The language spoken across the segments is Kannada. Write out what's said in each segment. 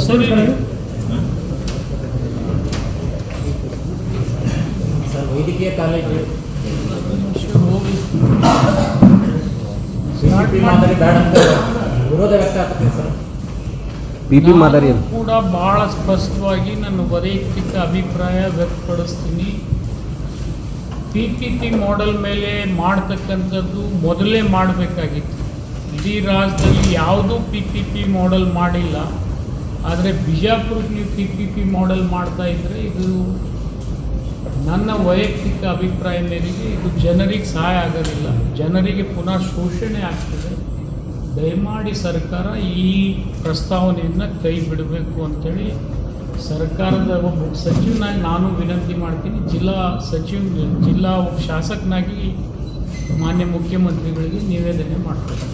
ಸರಿ ಸರ್ ವೈದ್ಯಕೀಯ ಕಾಲೇಜು ಹೋಗಿ CPP ಮಾದರಿ ಬೇಡ ಅಂತ ವಿರೋಧ ವ್ಯಕ್ತ ಆಗ್ತದೆ ಸರ್ ಪಿ ಮಾದರಿ ಕೂಡ ಬಹಳ ಸ್ಪಷ್ಟವಾಗಿ ನನ್ನ ವೈಯಕ್ತಿಕ ಅಭಿಪ್ರಾಯ ವ್ಯಕ್ತಪಡಿಸ್ತೀನಿ. ಪಿ ಪಿ ಪಿ ಮಾಡೆಲ್ ಮೇಲೆ ಮಾಡ್ತಕ್ಕಂಥದ್ದು ಮೊದಲೇ ಮಾಡಬೇಕಾಗಿತ್ತು. ಇಡೀ ರಾಜ್ಯದಲ್ಲಿ ಯಾವುದೂ ಪಿ ಪಿ ಪಿ ಮಾಡೆಲ್ ಮಾಡಿಲ್ಲ. ಆದರೆ ಬಿಜಾಪುರಕ್ಕೆ ನೀವು ಪಿ ಪಿ ಪಿ ಮಾಡೆಲ್ ಮಾಡ್ತಾ ಇದ್ದರೆ ಇದು ನನ್ನ ವೈಯಕ್ತಿಕ ಅಭಿಪ್ರಾಯ ಮೇರೆಗೆ ಇದು ಜನರಿಗೆ ಸಹಾಯ ಆಗೋದಿಲ್ಲ. ಜನರಿಗೆ ಪುನಃ ಶೋಷಣೆ ಆಗ್ತದೆ. ದಯಮಾಡಿ ಸರ್ಕಾರ ಈ ಪ್ರಸ್ತಾವನೆಯನ್ನು ಕೈ ಬಿಡಬೇಕು ಅಂತೇಳಿ ಸರ್ಕಾರದ ಒಬ್ಬ ಸಚಿವನಾಗಿ ನಾನು ವಿನಂತಿ ಮಾಡ್ತೀನಿ. ಜಿಲ್ಲಾ ಸಚಿವ ಜಿಲ್ಲಾ ಒಬ್ಬ ಶಾಸಕನಾಗಿ ಮಾನ್ಯ ಮುಖ್ಯಮಂತ್ರಿಗಳಿಗೆ ನಿವೇದನೆ ಮಾಡ್ತೀನಿ.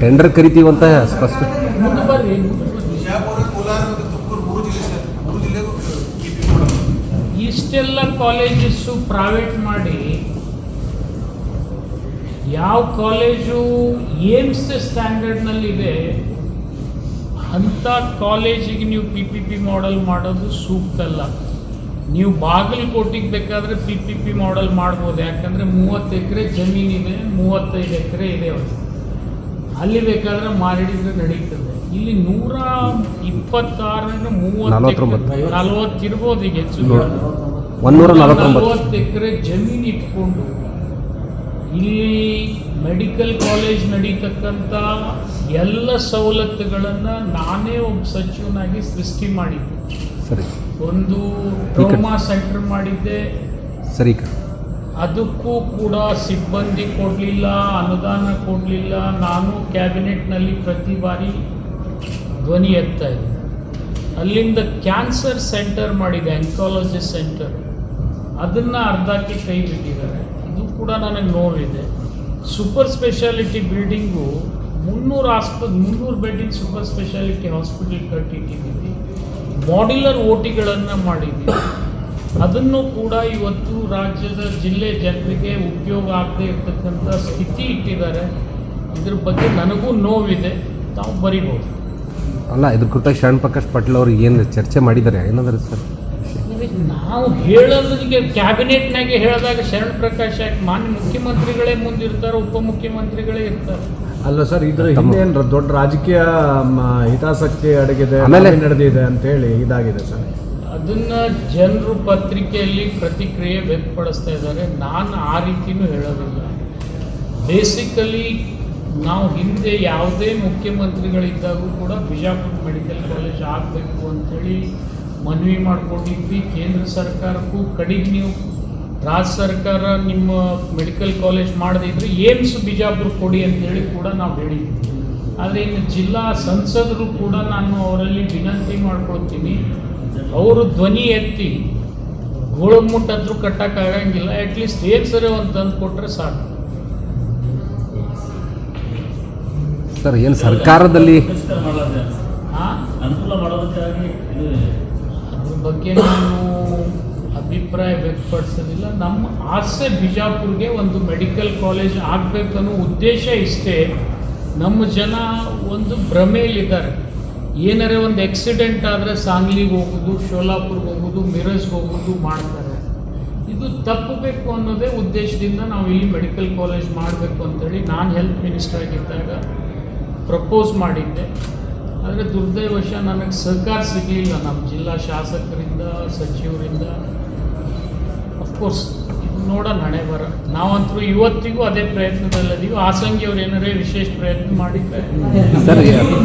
ಟೆಂಡರ್ ಕರಿತೀವಂತ ಮಾಡಕ್ಕೆ ಇಷ್ಟೆಲ್ಲ ಕಾಲೇಜಸ್ಸು ಪ್ರೈವೇಟ್ ಮಾಡಿ ಯಾವ ಕಾಲೇಜು ಏಮ್ಸ್ ಸ್ಟ್ಯಾಂಡರ್ಡ್ನಲ್ಲಿದೆ ಅಂಥ ಕಾಲೇಜಿಗೆ ನೀವು ಪಿ ಪಿ ಪಿ ಮಾಡೆಲ್ ಮಾಡೋದು ಸೂಕ್ತ ಅಲ್ಲ ನೀವು ಬಾಗಲಕೋಟಿಗೆ ಬೇಕಾದರೆ ಪಿ ಪಿ ಪಿ ಮಾಡೆಲ್ ಮಾಡ್ಬೋದು. ಯಾಕಂದರೆ ಮೂವತ್ತು ಎಕರೆ ಜಮೀನಿದೆ ಮೂವತ್ತೈದು ಎಕರೆ ಇದೆ ಅವ್ರು. ಅಲ್ಲಿ ಬೇಕಾದರೆ ಮಾರಿಡಿದ್ರೆ ನಡೀತದೆ. ಇಲ್ಲಿ ನೂರ ಇಪ್ಪತ್ತಾರರಿಂದ ಮೂವತ್ತು ನಲ್ವತ್ತಿರ್ಬೋದು ಈಗ ಹೆಚ್ಚು ಒಂದೂರ ನಲವತ್ತೊಂಬತ್ತು ನಲವತ್ತು ಎಕರೆ ಜಮೀನು ಇಟ್ಕೊಂಡು ಇಲ್ಲಿ ಮೆಡಿಕಲ್ ಕಾಲೇಜ್ ನಡೀತಕ್ಕಂಥ ಎಲ್ಲ ಸವಲತ್ತುಗಳನ್ನು ನಾನೇ ಒಬ್ಬ ಸಚಿವನಾಗಿ ಸೃಷ್ಟಿ ಮಾಡಿದ್ದೆ. ಸರಿ. ಒಂದು ಟ್ರೋಮಾ ಸೆಂಟರ್ ಮಾಡಿದ್ದೆ. ಸರಿ ಅದಕ್ಕೂ ಕೂಡ ಸಿಬ್ಬಂದಿ ಕೊಡಲಿಲ್ಲ ಅನುದಾನ ಕೊಡಲಿಲ್ಲ. ನಾನು ಕ್ಯಾಬಿನೆಟ್ನಲ್ಲಿ ಪ್ರತಿ ಬಾರಿ ಧ್ವನಿ ಎತ್ತಾ ಇದ್ದೆ. ಅಲ್ಲಿಂದ ಕ್ಯಾನ್ಸರ್ ಸೆಂಟರ್ ಮಾಡಿದೆ ಆಂಕಾಲಜಿ ಸೆಂಟರ್. ಅದನ್ನು ಅರ್ಧಕ್ಕೆ ಕೈ ಬಿಟ್ಟಿದ್ದಾರೆ. ಇದು ಕೂಡ ನನಗೆ ನೋವಿದೆ. ಸೂಪರ್ ಸ್ಪೆಷಾಲಿಟಿ ಬಿಲ್ಡಿಂಗು ಮುನ್ನೂರು ಆಸ್ಪ ಮುನ್ನೂರು ಬೆಡ್ಡಿಂಗ್ ಸೂಪರ್ ಸ್ಪೆಷಾಲಿಟಿ ಹಾಸ್ಪಿಟಲ್ ಕಟ್ಟಿಟ್ಟಿದ್ದೀವಿ. ಮಾಡ್ಯುಲರ್ ಓಟಿಗಳನ್ನು ಮಾಡಿದ್ದೀವಿ. ಅದನ್ನು ಕೂಡ ಇವತ್ತು ರಾಜ್ಯದ ಜಿಲ್ಲೆ ಜನರಿಗೆ ಉಪಯೋಗ ಆಗದೇ ಇರತಕ್ಕಂಥ ಸ್ಥಿತಿ ಇಟ್ಟಿದ್ದಾರೆ. ಇದ್ರ ಬಗ್ಗೆ ನನಗೂ ನೋವಿದೆ. ತಾವು ಬರಿಬೋದು ಅಲ್ಲ ಇದ್ರ ಕುರಿತ ಶರಣ್ ಪ್ರಕಾಶ್ ಪಾಟೀಲ್ ಅವರು ಏನು ಚರ್ಚೆ ಮಾಡಿದ್ದಾರೆ? ಏನಂದ್ರೆ ಸರ್? ನಾವು ಹೇಳೋದಕ್ಕೆ ಕ್ಯಾಬಿನೆಟ್ನಾಗೆ ಹೇಳಿದಾಗ ಶರಣ್ ಪ್ರಕಾಶ್ ಯಾಕೆ ಮಾನ್ಯ ಮುಖ್ಯಮಂತ್ರಿಗಳೇ ಮುಂದಿರ್ತಾರೆ ಉಪಮುಖ್ಯಮಂತ್ರಿಗಳೇ ಇರ್ತಾರೆ. ಅಲ್ಲ ಸರ್ ಇದ್ರ ತಮ್ಮ- ಹಿಂದೆ ಏನು ದೊಡ್ಡ ರಾಜಕೀಯ ಮ, ಹಿತಾಸಕ್ತಿ ಅಡಗಿದೆ ಆಮೇಲೆ- ನಡೆದಿದೆ ಅಂತ ಹೇಳಿ ಇದಾಗಿದೆ ಸರ್. ಅದನ್ನ ಜನರು ಪತ್ರಿಕೆಯಲ್ಲಿ ಪ್ರತಿಕ್ರಿಯೆ ವ್ಯಕ್ತಪಡಿಸ್ತಾ ಇದ್ದಾರೆ. ನಾನು ಆ ರೀತಿನೂ ಹೇಳೋದಿಲ್ಲ. ಬೇಸಿಕಲಿ ನಾವು ಹಿಂದೆ ಯಾವುದೇ ಮುಖ್ಯಮಂತ್ರಿಗಳಿದ್ದಾಗೂ ಕೂಡ ಬಿಜಾಪುರ ಮೆಡಿಕಲ್ ಕಾಲೇಜ್ ಆಗಬೇಕು ಅಂಥೇಳಿ ಮನವಿ ಮಾಡ್ಕೊಂಡಿದ್ವಿ. ಕೇಂದ್ರ ಸರ್ಕಾರಕ್ಕೂ ಕಡೆಗೆ ನೀವು ರಾಜ್ಯ ಸರ್ಕಾರ ನಿಮ್ಮ ಮೆಡಿಕಲ್ ಕಾಲೇಜ್ ಮಾಡದಿದ್ರೆ ಏಮ್ಸ್ ಬಿಜಾಪುರ ಕೊಡಿ ಅಂತೇಳಿ ಕೂಡ ನಾವು ಹೇಳಿದ್ವಿ. ಆದರೆ ಇನ್ನು ಜಿಲ್ಲಾ ಸಂಸದರು ಕೂಡ ನಾನು ಅವರಲ್ಲಿ ವಿನಂತಿ ಮಾಡ್ಕೊಳ್ತೀನಿ. ಅವರು ಧ್ವನಿ ಎತ್ತಿ ಗೋಳಮುಟ್ಟ ಹತ್ರ ಕಟ್ಟಕ್ಕಾಗಂಗಿಲ್ಲ ಅಟ್ಲೀಸ್ಟ್ ಏನು ಸರಿ ಒಂದು ತಂದು ಕೊಟ್ಟರೆ ಸಾಕು. ಸರ್ ಏನು ಸರ್ಕಾರದಲ್ಲಿ ಆ? ಅನುಕೂಲ ಮಾಡೋದಕ್ಕಾಗಿ ಬಗ್ಗೆ ನಾನು ಅಭಿಪ್ರಾಯ ವ್ಯಕ್ತಪಡಿಸೋದಿಲ್ಲ. ನಮ್ಮ ಆಸೆ ಬಿಜಾಪುರ್ಗೆ ಒಂದು ಮೆಡಿಕಲ್ ಕಾಲೇಜ್ ಆಗಬೇಕನ್ನೋ ಉದ್ದೇಶ ಇಷ್ಟೇ. ನಮ್ಮ ಜನ ಒಂದು ಭ್ರಮೆಯಲ್ಲಿದ್ದಾರೆ. ಏನಾರೇ ಒಂದು ಆಕ್ಸಿಡೆಂಟ್ ಆದರೆ ಸಾಂಗ್ಲಿಗೆ ಹೋಗೋದು, ಶೋಲಾಪುರ್ಗೆ ಹೋಗೋದು, ಮಿರಜ್ಗೆ ಹೋಗೋದು ಮಾಡ್ತಾರೆ. ಇದು ತಪ್ಪಬೇಕು ಅನ್ನೋದೇ ಉದ್ದೇಶದಿಂದ ನಾವು ಇಲ್ಲಿ ಮೆಡಿಕಲ್ ಕಾಲೇಜ್ ಮಾಡಬೇಕು ಅಂತೇಳಿ ನಾನು ಹೆಲ್ತ್ ಮಿನಿಸ್ಟರ್ ಆಗಿದ್ದಾಗ ಪ್ರಪೋಸ್ ಮಾಡಿದ್ದೆ. ಆದರೆ ದುರ್ದೈವಶ ನಮಗೆ ಸಹಕಾರ ಸಿಗಲಿಲ್ಲ. ನಮ್ಮ ಜಿಲ್ಲಾ ಶಾಸಕರಿಂದ ಸಚಿವರಿಂದ. ಅಫ್ಕೋರ್ಸ್ ಇದು ನೋಡೋಣ ಹಣೆ ಬರ. ನಾವಂತೂ ಇವತ್ತಿಗೂ ಅದೇ ಪ್ರಯತ್ನದಲ್ಲದೀವಿ ಆಸಂಗಿ ಅವ್ರು ಏನಾರೇ ವಿಶೇಷ ಪ್ರಯತ್ನ ಮಾಡಿದ್ರೆ. ಏನೋ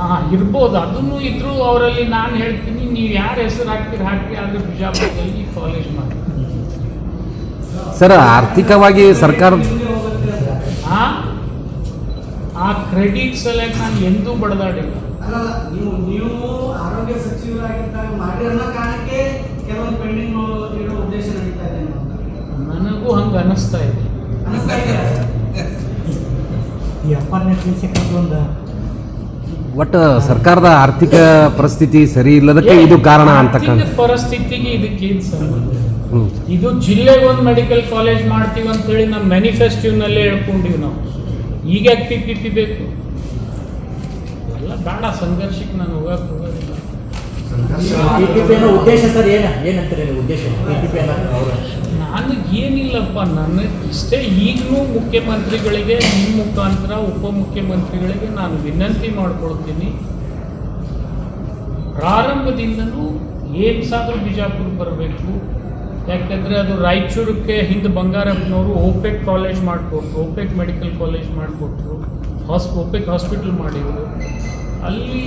ಹಾಂ ಇರ್ಬೋದು. ಅದನ್ನು ಇದ್ರೂ ಅವರಲ್ಲಿ ನಾನು ಹೇಳ್ತೀನಿ ನೀವು ಯಾರು ಹೆಸರು ಹಾಕ್ತೀರಿ ಹಾಕಿ ಆದರೆ ಬಿಜಾಪುರದಲ್ಲಿ ಕಾಲೇಜ್ ಮಾಡಿ. ಸರ್ ಆರ್ಥಿಕವಾಗಿ ಸರ್ಕಾರ ಆ ಆ ಕ್ರೆಡಿಟ್ ಸಲಕ್ ನಾನು ಎಂದೂ ಬಡದಾಡಿಲ್ಲ. ಅಲ್ಲಲ್ಲ ನೀವು ನೀವು ಆರೋಗ್ಯ ಸಚಿವರಾಗಿದ್ದಾಗ ಮಾಡಿ ಅನ್ನೋ ಕಾರಣಕ್ಕೆ ಕೆಲವೊಂದು ಪೆಂಡಿಂಗ್ ಇರೋ ಉದ್ದೇಶ ನಡೀತಾ ಇದೆ ಅಂತ ನನಗೂ ಹಂಗೆ ಅನ್ನಿಸ್ತಾ ಇದೆ. ಅನಿಸ್ತಾ? ಈ ಒಂದು ಒಟ್ಟು ಸರ್ಕಾರದ ಆರ್ಥಿಕ ಪರಿಸ್ಥಿತಿ ಸರಿ ಇಲ್ಲದಕ್ಕೆ ಇದು ಕಾರಣ ಅಂತಕ್ಕಂಥ ಪರಿಸ್ಥಿತಿಗೆ ಇದಕ್ಕೇನು ಸಂಬಂಧ? ಇದು ಜಿಲ್ಲೆಗೆ ಒಂದು ಮೆಡಿಕಲ್ ಕಾಲೇಜ್ ಮಾಡ್ತೀವಿ ಅಂತೇಳಿ ನಮ್ಮ ಮ್ಯಾನಿಫೆಸ್ಟೋನಲ್ಲೇ ಹೇಳ್ಕೊಂಡಿವಿ ನಾವು. ಈಗ ಪಿ ಪಿ ಪಿ ಬೇಕು? ಎಲ್ಲ ಬೇಡ ಸಂಘರ್ಷಕ್ಕೆ ನಾನು ಹೋಗಕ್ಕೆ ಹೋಗೋದಿಲ್ಲ. ಉದ್ದೇಶ ಸರ್ ಏನು? ಏನಂತಾರೆ ಉದ್ದೇಶ? ಏನಿಲ್ಲಪ್ಪ ನನ್ನ ಇಷ್ಟೇ ಈಗಲೂ ಮುಖ್ಯಮಂತ್ರಿಗಳಿಗೆ ನಿಮ್ಮ ಮುಖಾಂತರ ಉಪಮುಖ್ಯಮಂತ್ರಿಗಳಿಗೆ ನಾನು ವಿನಂತಿ ಮಾಡ್ಕೊಳ್ತೀನಿ. ಪ್ರಾರಂಭದಿಂದಲೂ ಏಮ್ಸ್ ಆದರೂ ಬಿಜಾಪುರ ಬರಬೇಕು. ಯಾಕಂದರೆ ಅದು ರಾಯಚೂರಕ್ಕೆ ಹಿಂದೆ ಬಂಗಾರಪ್ಪನವರು ಓಪೆಕ್ ಕಾಲೇಜ್ ಮಾಡಿಕೊಟ್ರು ಓಪೆಕ್ ಮೆಡಿಕಲ್ ಕಾಲೇಜ್ ಮಾಡಿಕೊಟ್ರು ಹಾಸ್ ಓಪೆಕ್ ಹಾಸ್ಪಿಟಲ್ ಮಾಡಿದರು. ಅಲ್ಲಿ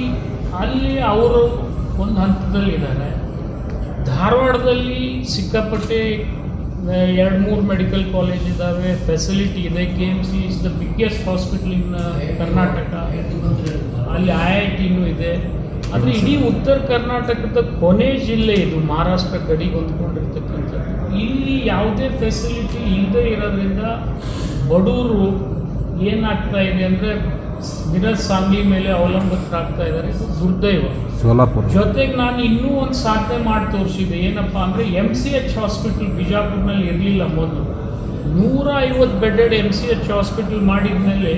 ಅಲ್ಲಿ ಅವರು ಒಂದು ಹಂತದಲ್ಲಿದ್ದಾರೆ ಧಾರವಾಡದಲ್ಲಿ ಸಿಕ್ಕಾಪಟ್ಟೆ ಎರಡು ಮೂರು ಮೆಡಿಕಲ್ ಕಾಲೇಜ್ ಇದ್ದಾವೆ ಫೆಸಿಲಿಟಿ ಇದೆ K M C is the biggest hospital in Karnataka. ಅಲ್ಲಿ ಐ ಐ ಟಿನೂ ಇದೆ. ಆದರೆ ಇಡೀ ಉತ್ತರ ಕರ್ನಾಟಕದ ಕೊನೆ ಜಿಲ್ಲೆ ಇದು ಮಹಾರಾಷ್ಟ್ರ ಗಡಿಗೆ ಹೊಂದ್ಕೊಂಡಿರ್ತಕ್ಕಂಥದ್ದು. ಇಲ್ಲಿ ಯಾವುದೇ ಫೆಸಿಲಿಟಿ ಇಲ್ಲದೆ ಇರೋದ್ರಿಂದ ಬಡವರು ಏನಾಗ್ತಾ ಇದೆ ಅಂದರೆ ಮಿರಜ್ ಸಾಂಗ್ಲಿ ಮೇಲೆ ಅವಲಂಬಿತರಾಗ್ತಾ ಇದ್ದಾರೆ. ಇದು ದುರ್ದೈವ. ಸೋಲಾಪುರ. ಜೊತೆಗೆ ನಾನು ಇನ್ನೂ ಒಂದು ಸಾಧನೆ ಮಾಡಿ ತೋರಿಸಿದೆ. ಏನಪ್ಪ ಅಂದರೆ ಎಂ ಸಿ ಎಚ್ ಹಾಸ್ಪಿಟಲ್ ಬಿಜಾಪುರ್ನಲ್ಲಿ ಇರಲಿಲ್ಲ ಮೊದಲು. ನೂರ ಐವತ್ತು bedded M C H hospital ಮಾಡಿದ್ಮೇಲೆ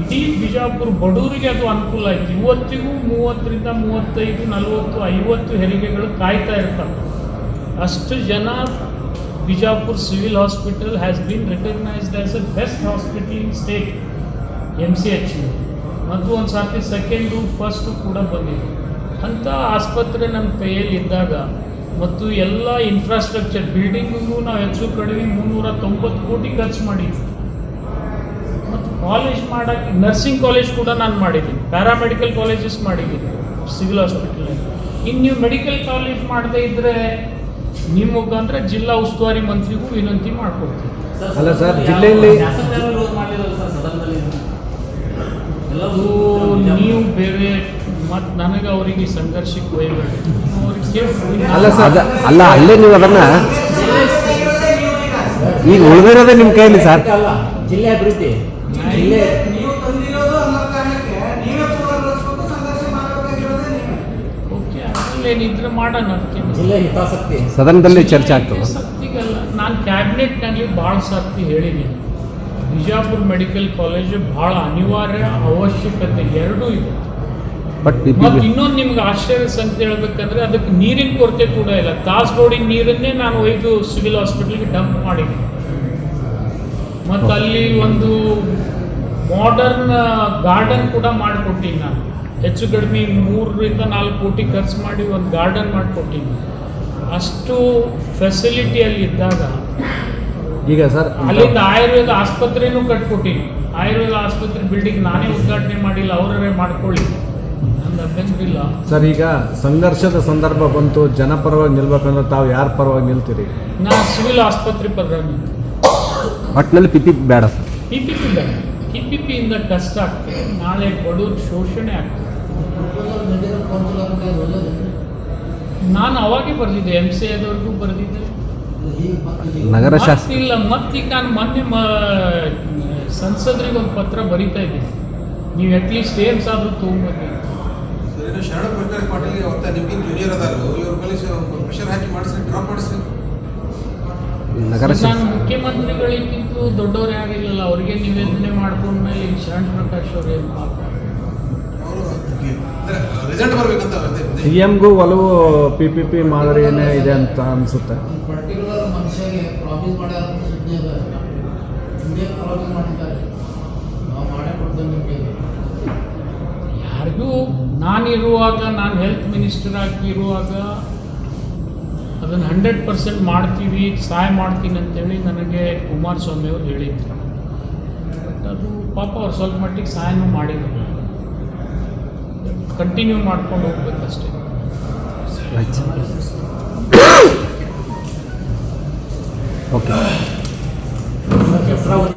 ಇಡೀ ಬಿಜಾಪುರ ಬಡವರಿಗೆ ಅದು ಅನುಕೂಲ ಆಯಿತು. ಇವತ್ತಿಗೂ ಮೂವತ್ತರಿಂದ ಮೂವತ್ತೈದು, ನಲವತ್ತು, ಐವತ್ತು ಹೆರಿಗೆಗಳು ಕಾಯ್ತಾ ಇರ್ತಾರೆ ಅಷ್ಟು ಜನ Bijapur civil hospital has been recognised as a best hospital in state M C H ಮತ್ತು ಒಂದು ಸಾರ್ತಿ ಸೆಕೆಂಡು ಫಸ್ಟು ಕೂಡ ಬಂದಿದೆ. ಅಂಥ ಆಸ್ಪತ್ರೆ ನಮ್ಮ ಕೈಯಲ್ಲಿ ಇದ್ದಾಗ ಮತ್ತು ಎಲ್ಲ ಇನ್ಫ್ರಾಸ್ಟ್ರಕ್ಚರ್ ಬಿಲ್ಡಿಂಗಿಗೂ ನಾವು ಹೆಚ್ಚು ಕಡಿಮೆ ಮುನ್ನೂರ ತೊಂಬತ್ತು ಕೋಟಿ ಖರ್ಚು ಮಾಡಿದ್ವಿ. ಕಾಲೇಜ್ ಮಾಡೋಕ್ಕೆ ನರ್ಸಿಂಗ್ ಕಾಲೇಜ್ ಕೂಡ ನಾನು ಮಾಡಿದ್ದೀನಿ. ಪ್ಯಾರಾಮೆಡಿಕಲ್ ಕಾಲೇಜಸ್ ಮಾಡಿದ್ದೀನಿ ಸಿವಿಲ್ ಹಾಸ್ಪಿಟಲಲ್ಲಿ ಇನ್ನು ನೀವು ಮೆಡಿಕಲ್ ಕಾಲೇಜ್ ಮಾಡದೇ ಇದ್ದರೆ ನಿಮ್ಮ ಮುಖಾಂತರ ಜಿಲ್ಲಾ ಉಸ್ತುವಾರಿ ಮಂತ್ರಿಗೂ ವಿನಂತಿ ಮಾಡ್ಕೊಡ್ತೀನಿ. ಅಲ್ಲ ಸರ್ ಜಿಲ್ಲೆಯಲ್ಲಿ ನೀವು ಬೇರೆ ಮತ್ತು ನನಗೆ ಅವರಿಗೆ ಸಂಘರ್ಷಕ್ಕೆ ಒಯ್ಯಬೇಡಿ ಅವ್ರಿಗೆ ಅಲ್ಲ ಸರ್. ಅದ ಅಲ್ಲ ಅಲ್ಲೇ ನೀವು ಅದನ್ನ ಈಗ ಉಳಿದಿರೋದೇ ನಿಮ್ಮ ಕೈಯಲ್ಲಿ ಸರ್. ಜಿಲ್ಲೆ ಅಭಿವೃದ್ಧಿ. ಜಿಲ್ಲೆ ನೀವು ತಂದಿರೋದು ಅನ್ನೋ ಕಾರಣಕ್ಕೆ ನೀವೇ ಪೂರ್ಣಗೊಳಿಸ್ಬೇಕು ಸಂಘರ್ಷ ಮಾಡಬೇಕಾಗಿರೋದೇ ನೀವೇ. ಓಕೆ ಅಲ್ಲೇನಿದ್ರೆ ಮಾಡೋಣ ಅದಕ್ಕೆ. ಜಿಲ್ಲೆ ಹಿತಾಸಕ್ತಿ. ಸದನದಲ್ಲಿ ಚರ್ಚೆ ಆಗ್ತದೆ. ಸತ್ತಿಗಲ್ಲ ನಾನು ಕ್ಯಾಬಿನೆಟ್ನಲ್ಲಿ ಭಾಳ ಸರ್ತಿ ಹೇಳಿದ್ದೀನಿ. ಬಿಜಾಪುರ ಮೆಡಿಕಲ್ ಕಾಲೇಜು ಭಾಳ ಅನಿವಾರ್ಯ ಅವಶ್ಯಕತೆ ಎರಡೂ ಇದೆ. ಬಟ್ ಮತ್ತು ಇನ್ನೊಂದು ನಿಮ್ಗೆ ಆಶ್ಚರ್ಯ ಸಂತ ಹೇಳ್ಬೇಕಂದ್ರೆ ಅದಕ್ಕೆ ನೀರಿನ ಕೊರತೆ ಕೂಡ ಇಲ್ಲ. ತಾಸ್ಬೋಡಿನ ನೀರನ್ನೇ ನಾನು ಒಯ್ದು ಸಿವಿಲ್ ಹಾಸ್ಪಿಟಲ್ಗೆ ಡಂಪ್ ಮಾಡಿದ್ದೀನಿ. ಮತ್ತು ಅಲ್ಲಿ ಒಂದು ಮಾಡರ್ನ್ ಗಾರ್ಡನ್ ಕೂಡ ಮಾಡಿಕೊಟ್ಟಿನಿ ನಾನು. ಹೆಚ್ಚು ಕಡಿಮೆ ಮೂರರಿಂದ ನಾಲ್ಕು ಕೋಟಿ ಖರ್ಚು ಮಾಡಿ ಒಂದು ಗಾರ್ಡನ್ ಮಾಡಿಕೊಟ್ಟಿನಿ. ಅಷ್ಟು ಫೆಸಿಲಿಟಿಯಲ್ಲಿ ಇದ್ದಾಗ ಈಗ ಸರ್ ಅಲ್ಲಿಂದ ಆಯುರ್ವೇದ ಆಸ್ಪತ್ರೆನೂ ಕಟ್ಕೊಟ್ಟಿನಿ. ಆಯುರ್ವೇದ ಆಸ್ಪತ್ರೆ ಬಿಲ್ಡಿಂಗ್ ನಾನೇ ಉದ್ಘಾಟನೆ ಮಾಡಿಲ್ಲ ಅವರೇ ಮಾಡ್ಕೊಳ್ಳಿ. ನಂದು ಸರ್ ಈಗ ಸಂಘರ್ಷದ ಸಂದರ್ಭ ಬಂತು ಜನಪರವಾಗಿ ನಿಲ್ಬೇಕಂದ್ರೆ ತಾವು ಯಾರ ಪರವಾಗಿ ನಿಲ್ತೀರಿ? ನಾನು ಸಿವಿಲ್ ಆಸ್ಪತ್ರೆ ಪರವಾಗಿ ಒಟ್ಟಿನಲ್ಲಿ ಪಿ ಪಿ ಬೇಡ ಸರ್. ಪಿಪಿಪಿ ಪಿ ಪಿ ಬೇಡ. ಪಿ ಪಿ ಪಿಯಿಂದ ಕಷ್ಟ ಆಗ್ತದೆ. ನಾಳೆ ಬಡವ್ರ ಶೋಷಣೆ ಆಗ್ತದೆ. ನಾನು ಅವಾಗೇ ಬರೆದಿದ್ದೆ ಎಂ ಸಿ ಎದವರೆಗೂ ಬರೆದಿದ್ದೆ. ನಗರ ಶಾಸ್ತ್ರ ಇಲ್ಲ ಮತ್ತೀಗ ನಾನು ಮೊನ್ನೆ ಮ ಸಂಸದರಿಗೆ ಒಂದು ಪತ್ರ ಬರಿತಾ ಇದ್ದೀನಿ ನೀವು ಅಟ್ಲೀಸ್ಟ್ ಏಮ್ಸ್ ಆದರೂ ತೊಗೊಂಬನ್ನಿ ಸರ್ ಇನ್ನು ಶರಣ ಪ್ರಕಾಶ್ ಪಾಟೀಲ್ ಜೂನಿಯರ್ ಅದಾರು. ಇವ್ರ ಮೇಲೆ ಪ್ರೆಷರ್ ಹಾಕಿ ಮಾಡಿಸ್ರಿ ಡ್ರಾಪ್ ಮಾಡಿಸ್ರಿ. ನಗರ ನಾನು ಮುಖ್ಯಮಂತ್ರಿಗಳಿಗಿಂತ ದೊಡ್ಡವ್ರು ಯಾರಿಲ್ಲ ಅವರಿಗೆ ನಿವೇದನೆ ಮಾಡ್ಕೊಂಡ್ಮೇಲೆ ಮೇಲೆ ಶರಣ್ ಪ್ರಕಾಶ್ ಅವ್ರು ಏನು ಸಿ ಎಮ್ಗೂ ಒಲವು ಪಿ ಪಿ ಪಿ ಮಾದರಿಯೇ ಇದೆ ಅಂತ ಅನಿಸುತ್ತೆ. ಯಾರಿಗೂ ನಾನಿರುವಾಗ ನಾನು ಹೆಲ್ತ್ ಮಿನಿಸ್ಟರ್ ಆಗಿ ಇರುವಾಗ ಅದನ್ನು ಹಂಡ್ರೆಡ್ ಪರ್ಸೆಂಟ್ ಮಾಡ್ತೀವಿ ಸಹಾಯ ಮಾಡ್ತೀನಿ ಅಂತೇಳಿ ನನಗೆ ಕುಮಾರಸ್ವಾಮಿ ಅವರು ಹೇಳಿದ್ರು. ಬಟ್ ಅದು ಪಾಪ ಅವ್ರು ಸ್ವಲ್ಪ ಮಟ್ಟಿಗೆ ಸಹಾಯನೂ ಮಾಡಿದ್ರು ಕಂಟಿನ್ಯೂ ಮಾಡ್ಕೊಂಡು ಹೋಗ್ಬೇಕಷ್ಟೇ. ಓಕೆ